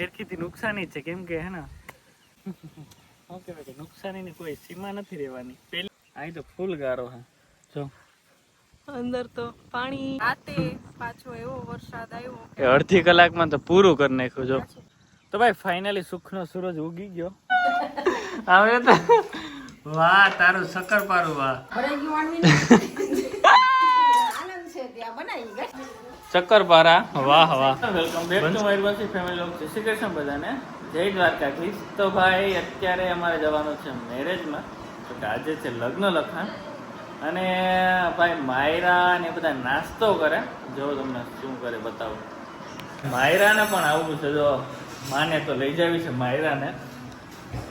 હેરખીથી નુકસાની છે કેમ કે હે ને શું કહેવાય કે નુકસાનીની કોઈ સીમા નથી રહેવાની. પેલી અહીં તો ફૂલ ગારો હે જો. અંદર તો પાણી રાતે પાછો એવો વરસાદ આવ્યો કે અડધી કલાકમાં તો પૂરું કરી નાખ્યું જો. તો ભાઈ ફાઇનલી સુખનો સૂરજ ઉગી ગયો. હવે તો વાહ તારું શક્કર પારું વાહ ચક્કરપારા. વાહ વાહ. વેલકમ બેક ટુ મારી પાસે ફેમિલી ઓફ શ્રી કૃષ્ણ બધાને. જય દ્વારકાધીશ. તો ભાઈ અત્યારે અમારે જવાનું છે મેરેજમાં. તો કે આજે છે લગ્ન લખાણ. અને ભાઈ માયરા ને બધા નાસ્તો કરે. જો તમને શું કરે બતાવો. માયરાને પણ આવવું છે જો માને તો લઈ જાવી છે માયરાને.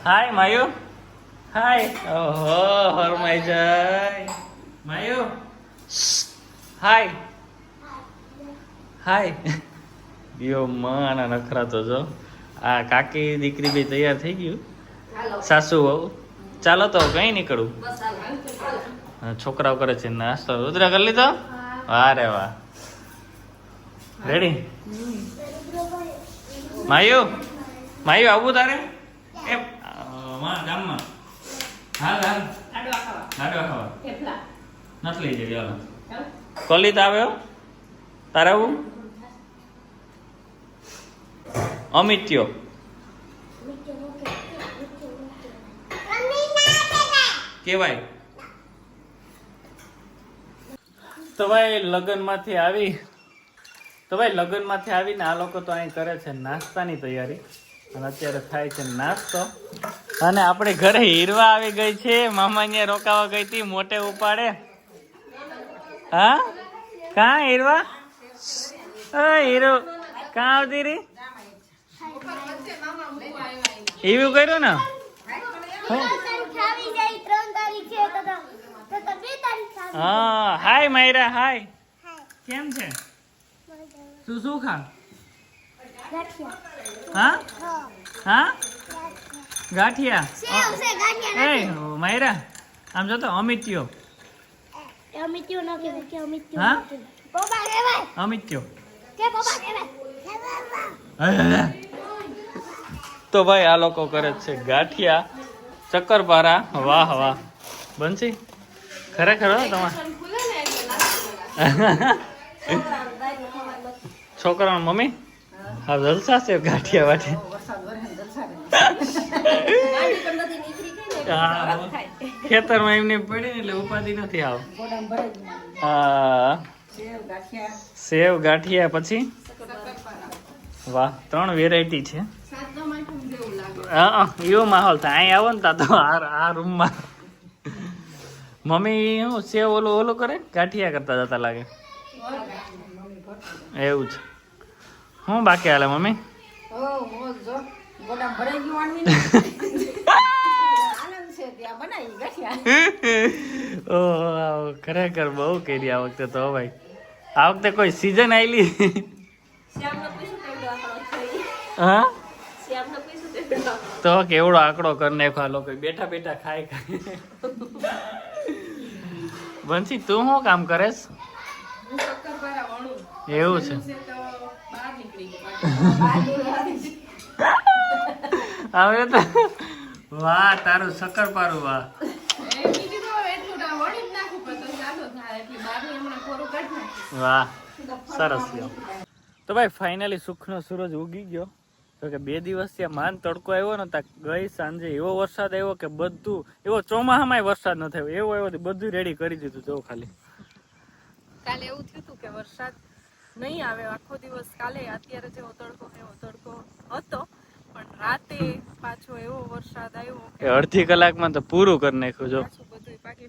હાય માયુ. હાય ઓહો હરમાઈ જાય. માયુ. હાય હાય યો માના નખરા તો જો આ કાકી દીકરી બી તૈયાર થઈ ગયું. સાસુ વહુ. ચાલો તો કઈ નીકળું? છોકરાઓ કરે છે નાસ્તો. રુદ્રા કરી લીધો? વાહ રે વાહ. રેડી માયુ? માયુ આવું તારે? એ માં ગામમાં. હાલ હાલ. લાડવા ખાવા. નથી લઈ જવી કોલી તો આવ્યો? તારે આવું અમિત્યો? કેવાય તો ભાઈ લગ્નમાંથી આવી, તો ભાઈ લગ્નમાંથી આવીને આ લોકો તો અહીં કરે છે નાસ્તાની તૈયારી. અને અત્યારે થાય છે નાસ્તો. અને આપણે ઘરે હીરવા આવી ગઈ છે. મામા અહીંયા રોકાવા ગઈ હતી, મોટે ઉપાડે. હા? કા હીરવા? હીરો કા આવતી રી એવું કર્યું ને હું? હાય માયરા હાય કેમ છે તું શું ખા હા હા ગાંઠિયા એ માયરા આમ જો તો અમિત્યો હા અમિત્યો તો ભાઈ આ લોકો કરે છે ગાંઠિયા ચક્કરપારા. વાહ વાહ. બનશી ખરેખર હો તમારે? છોકરાનો મમ્મી? હા જલસા છે ગાંઠિયા વાટે ખેતરમાં એમને પડી ને એટલે ઉપાધિ નથી આવ. હા. સેવ ગાંઠિયા. પછી? વાહ ત્રણ વેરાયટી છે. હા એવો માહોલ થાય. અહીં આવો ને તા તો આ રૂમમાં મમ્મી શું સેવ ઓલું ઓલું કરે? ગાંઠિયા કરતા જતા લાગે. એવું છે હું બાકી હાલે મમ્મી? ઓહો ખરેખર બહુ કરી આ વખતે તો ભાઈ. આ વખતે કોઈ સિઝન આવેલી હા? તો કેવડો આંકડો કરી નાખો આ લોકો બેઠા બેઠા ખાય ખાય બંસી તું શું કામ કરેસ? એવું છે. હવે તો વાહ તારું શક્કર પારું વાહ. વાહ સરસ તો ભાઈ ફાઇનલી સુખનો સૂરજ ઉગી ગયો. તો કે બે દિવસ ત્યાં માન તડકો આવ્યો ને ત્યાં ગઈ સાંજે એવો વરસાદ આવ્યો કે બધું એવો ચોમાસામાં વરસાદ ન થયો. એવો એવો બધું રેડી કરી દીધું જો ખાલી. કાલે એવું થયું હતું કે વરસાદ નહીં આવે. આખો દિવસ કાલે અત્યારે જેવો તડકો એવો તડકો હતો પણ રાતે પાછો એવો વરસાદ આવ્યો કે અડધી કલાકમાં તો પૂરું કરી નાખ્યું જો.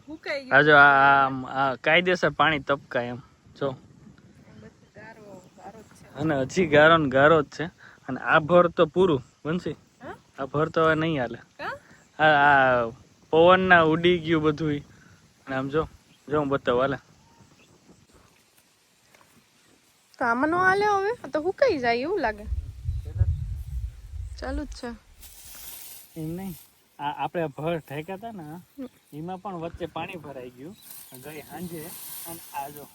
સુકાઈ આ કાયદેસર પાણી તપકાય એમ. જો. અને હજી ગારો ને ગારો જ છે. અને આ ભર તો પૂરું બનશે. આ ભર તો હવે નહીં હાલે? આ પવન પવનના ઉડી ગયું બધું અને આમ જો જો હું બતાવું હાલે. તો આમાં નો હાલે હવે? તો તો હુકાઈ જાય એવું લાગે? ચાલુ જ છે. એમ નહીં. આ આપણે ભર ઠેક્યા હતા ને એમાં પણ વચ્ચે પાણી ભરાઈ ગયું. ગઈ સાંજે અને આ જો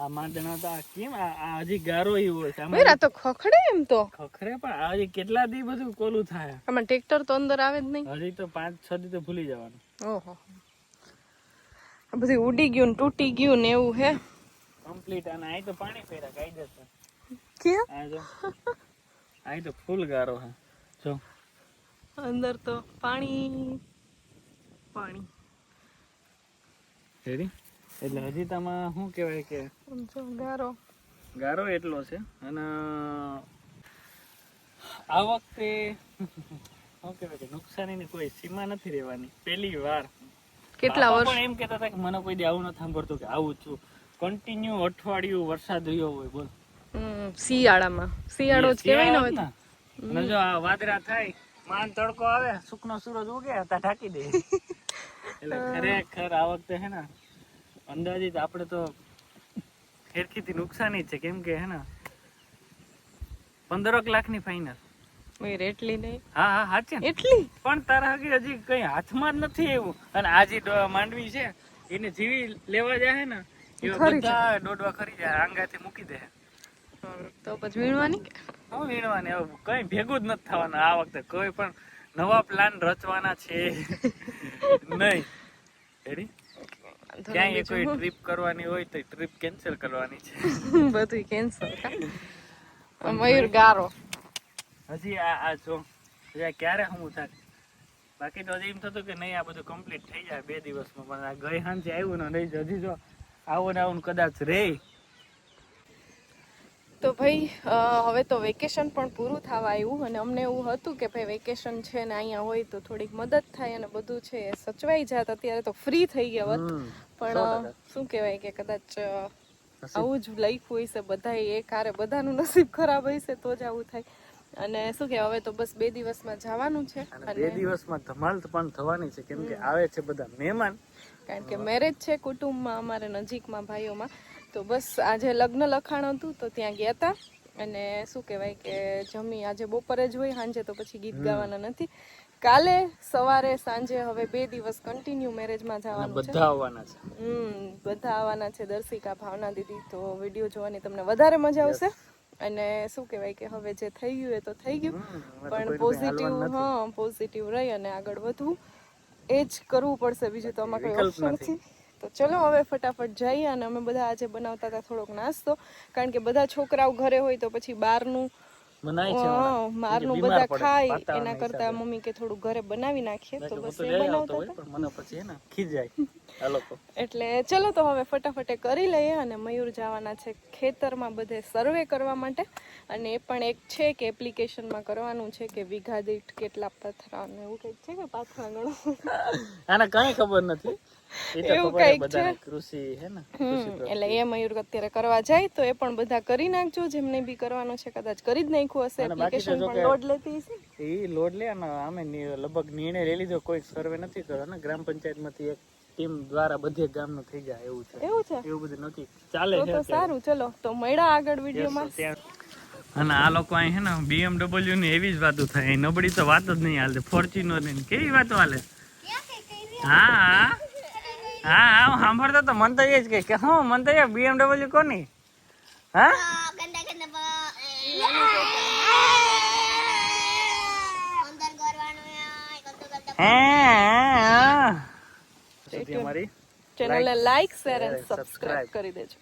આ માંડણા તો કેમ આ હજી ગારો એવો છે. મેરા તો ખખડે એમ તો. ખખરે પણ આ હજી કેટલા દી બધું કોલું થાય? આમાં ટ્રેક્ટર તો અંદર આવે જ નહીં. હજી તો પાંચ છ દી તો ભૂલી જવાનું. ઓહો. આ બધી ઉડી ગયું ને તૂટી ગયું ને એવું હે. કમ્પ્લીટ અને આય તો પાણી ફેરા ગાઈ જશે. કે આ જો અહીં તો ફૂલ ગારો હે. જો. અંદર તો પાણી. પાણી. રેડી? એટલે હજી તમારે શું કહેવાય કે ગારો. ગારો એટલો છે. અને આ વખતે શું કહેવાય કે નુકસાનીની કોઈ સીમા નથી રહેવાની. પહેલી વાર. કેટલા વર્ષ? એમ કહેતા હતા કે મને કોઈ દે આવું નથી સાંભળતું કે આવું છું. કન્ટિન્યુ અઠવાડિયું વરસાદ રહ્યો હોય બોલ. શિયાળામાં. શિયાળો જ કહેવાય ને હવે. જો આ વાદરા થાય માન તડકો આવે સુકનો સૂરજ ઉગે તા ઢાંકી દે. એટલે ખરેખર આ વખતે હે ને અંદાજિત આપણે તો ખેરખીથી નુકસાની જ છે કેમ કે હે ને પંદરક લાખની ફાઇનલ એટલી નહીં. હા હા સાચે એટલી? પણ તારા હજી હજી કઈ હાથમાં જ નથી એવું અને આજી માંડવી છે એને જીવી લેવા જાય ને એ ખરી બધા દોડવા ખરી જાય આંગાથી મૂકી દે. તો પછી વીણવાની કે હું વીણવાની? હવે કઈ ભેગું જ નથી થવાનું આ વખતે. કોઈ પણ નવા પ્લાન રચવાના છે. નહીં. રેડી ક્યાંય કોઈ ટ્રીપ કરવાની હોય તો ટ્રીપ કેન્સલ કરવાની છે. બધું કેન્સલ મયુર ગારો. હજી આ આ જો ક્યારે હું થાય? બાકી તો હજી એમ થતું કે નહીં આ બધું કમ્પ્લીટ થઈ જાય બે દિવસમાં. પણ આ ગઈ સાંજે આવ્યું ને નહીં હજી જો આવું ને આવું કદાચ રે. તો ભાઈ હવે તો વેકેશન પણ પૂરું થવા આવ્યું અને અમને એવું હતું કે ભાઈ વેકેશન છે ને અહીંયા હોય તો થોડીક મદદ થાય અને બધું છે એ સચવાઈ જાત. અત્યારે તો ફ્રી થઈ ગયા હોત. પણ શું કહેવાય કે કદાચ આવું જ લાઈફ હોય છે બધા એક હારે બધાનું નસીબ ખરાબ હશે તો જ આવું થાય. અને શું કહેવાય હવે તો બસ બે દિવસમાં જવાનું છે અને બે દિવસમાં ધમાલ પણ થવાની છે કેમ કે આવે છે બધા મહેમાન. કારણ કે મેરેજ છે કુટુંબમાં અમારે નજીકમાં ભાઈઓમાં. તો બસ આજે લગ્ન લખાણ હતું તો ત્યાં ગયા હતા અને શું કહેવાય કે જમી આજે બપોરે જ હોય સાંજે તો પછી ગીત ગાવાના નથી. કાલે સવારે સાંજે હવે બે દિવસ કન્ટિન્યુ મેરેજમાં જવાનું છે. બધા આવવાના છે. હમ બધા આવવાના છે દર્શિકા ભાવના દીદી તો વીડિયો જોવાની તમને વધારે મજા આવશે. અને શું કહેવાય કે હવે જે થઈ ગયું એ તો થઈ ગયું. પણ પોઝિટિવ હ હા પોઝિટિવ રહી અને આગળ વધવું. એ જ કરવું પડશે બીજું તો આમાં કોઈ ઓપ્શન નથી. તો ચલો હવે ફટાફટ જઈએ અને અમે બધા આજે બનાવતા હતા થોડોક નાસ્તો. કારણ કે બધા છોકરાઓ ઘરે હોય તો પછી બહારનું મારનું બધા ખાય એના કરતા મમ્મી કે થોડું ઘરે બનાવી નાખીએ. તો બસ એ બનાવતા એટલે ચલો તો હવે ફટાફટે કરી લઈએ અને મયુર જવાના છે ખેતરમાં બધે સર્વે કરવા માટે. અને એ પણ એક છે કે એપ્લિકેશનમાં કરવાનું છે કે વીઘા દીઠ કેટલા પથરા ને એવું કંઈક છે કે પાથરા ગણો. આને કઈ ખબર નથી. એવું ખબર છે કૃષિ હે ને એટલે એ મયુર અત્યારે કરવા જાય તો એ પણ બધા કરી નાખજો જેમને બી કરવાનું છે કદાચ કરી જ નાખ્યું હશે એપ્લિકેશન પણ લોડ લેતી હશે? એ લોડ લે અને અમે લગભગ નિર્ણય લઈ લીધો કોઈ સર્વે નથી કર્યો ને ગ્રામ પંચાયતમાંથી એક ટીમ દ્વારા બધે ગામનું થઈ જાય એવું છે. એવું છે? એવું બધું નથી. ચાલે તો છે તો સારું ચલો તો મળ્યા આગળ વિડીયોમાં. અને આ લોકો અહીં હે ને BMW ની એવી જ વાતો થાય નબળી તો વાત જ નહીં હાલતે ફોર્ચ્યુનરની કેવી વાતો હાલે હા. હા હા હા સાંભળતો તો મન તો એ જ કે કે હું મન તો એ BMW કોની? હા? ગંદા ગંદા બ- અંદર કરવાનું યાર, ગંદુ ગંદુ. હે અમારી ચેનલને લાઈક શેર એન્ડ સબસ્ક્રાઇબ કરી દેજો.